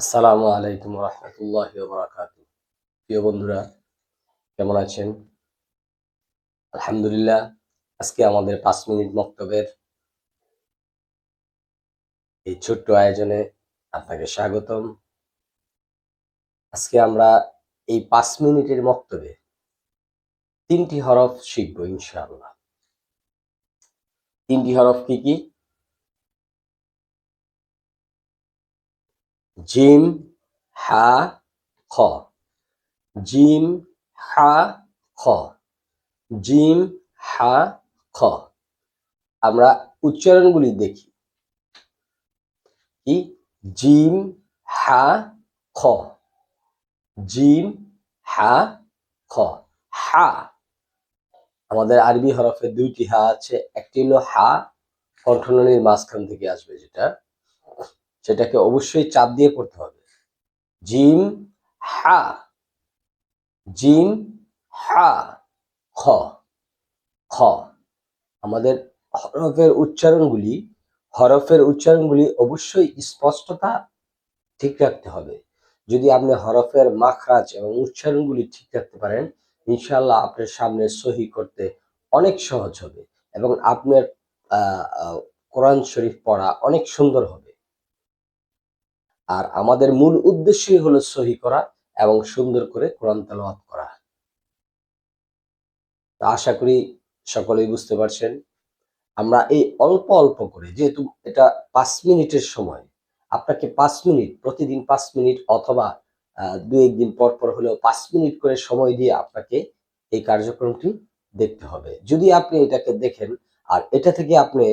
আসসালামু আলাইকুম রহমতুল্লাহ বারাকাত প্রিয় বন্ধুরা, কেমন আছেন? আলহামদুলিল্লাহ, আজকে আমাদের পাঁচ মিনিট বক্তব্যের এই ছোট্ট আয়োজনে আপনাকে স্বাগতম। আজকে আমরা এই পাঁচ মিনিটের বক্তব্যে তিনটি হরফ শিখব ইনশাআল্লাহ। তিনটি হরফ কি কি? জিম হা খ। জিম হা খ। জিম হা খ। আমরা উচ্চারণগুলি দেখি। কি? জিম হা খ। জিম হা খ। হা। আমাদের আরবি হরফে দুইটি হা আছে, একটি হলো হা কণ্ঠনালীর মাঝখান থেকে আসবে যেটা। সেটাকে অবশ্যই চাপ দিয়ে পড়তে হবে। জিম হা জিম হা, খ খ। আমাদের হরফের উচ্চারণগুলি হরফের উচ্চারণগুলি অবশ্যই স্পষ্টতা ঠিক রাখতে হবে। যদি আপনি হরফের মাখরাজ এবং উচ্চারণগুলি ঠিক রাখতে পারেন ইনশাল্লাহ আপনার সামনে সহি করতে অনেক সহজ হবে এবং আপনার কোরআন শরীফ পড়া অনেক সুন্দর হবে। আর আমাদের মূল উদ্দেশ্যই হলো সহি করা এবং সুন্দর করে কোরআন তেলাওয়াত করা। তো আশা করি সকলেই বুঝতে পারছেন। আমরা এই অল্প অল্প করে, যেহেতু এটা পাঁচ মিনিটের সময়, আপনাকে পাঁচ মিনিট, প্রতিদিন পাঁচ মিনিট অথবা দু একদিন পর পর হলেও পাঁচ মিনিট করে সময় দিয়ে আপনাকে এই কার্যক্রমটি দেখতে হবে। যদি আপনি এটাকে দেখেন, আর এটা থেকে আপনি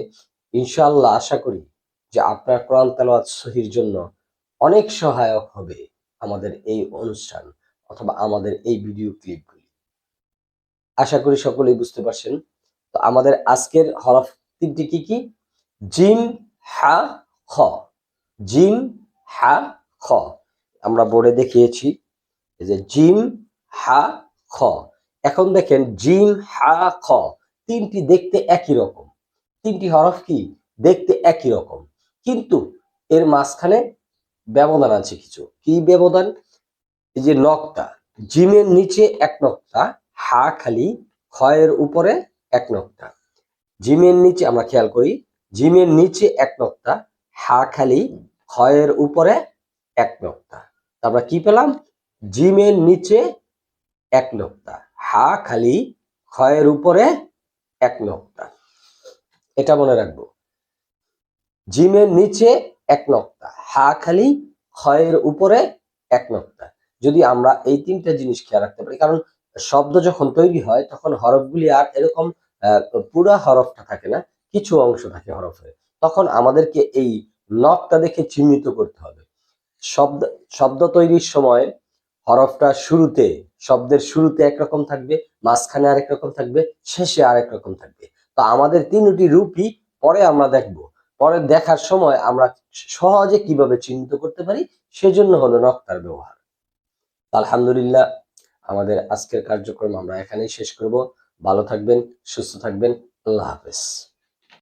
ইনশাআল্লাহ আশা করি যে আপনার কোরআন তেলাওয়াত সহির জন্য অনেক সহায়ক হবে আমাদের এই অনুষ্ঠান অথবা আমাদের এই ভিডিও ক্লিপগুলি আশা করি সকলেই বুঝতে পারছেন। তো আমাদের আজকের হরফ তিনটি কি কি? জিম হা, খ। জিম হা, খ। আমরা বোর্ডে দেখিয়েছি যে জিম হা, খ। এখন দেখেন জিম হা, খ তিনটি দেখতে একই রকম। তিনটি হরফ কি? দেখতে একই রকম। কিন্তু এর মাঝখানে ব্যবধান আছে কিছু। কি ব্যবধান? এই যে নকটা জিমের নিচে এক নকটা হা খালি ক্ষয়ের উপরে এক নকটা জিমের নিচে আমরা খেয়াল করি, জিমের নিচে এক নকটা হা খালি ক্ষয়ের উপরে এক নকটা আমরা কি পেলাম? জিমের নিচে এক নকটা হা খালি ক্ষয়ের উপরে এক নকটা এটা মনে রাখব। জিমের নিচে এক নক্তা। হা খালি ক্ষয়ের উপরে এক নক্তা। যদি আমরা এই তিনটা জিনিস খেয়াল রাখতে পারি, কারণ শব্দ যখন তৈরি হয়, তখন হরফগুলি আর এরকম পুরা হরফটা থাকে না, কিছু অংশ থাকে হরফের। তখন আমাদেরকে এই নকটা দেখে চিহ্নিত করতে হবে। শব্দ শব্দ তৈরির সময় হরফটা শুরুতে, শব্দের শুরুতে একরকম থাকবে, মাঝখানে আরেক রকম থাকবে, শেষে আরেক রকম থাকবে। তো আমাদের তিনটি রূপই পরে আমরা দেখব। পরে দেখার সময় আমরা সহজে কীভাবে চিহ্নিত করতে পারি, সেজন্য হলো নক্তার ব্যবহার। আলহামদুলিল্লাহ, আমাদের আজকের কার্যক্রম আমরা এখানেই শেষ করব। ভালো থাকবেন, সুস্থ থাকবেন, আল্লাহ হাফেজ।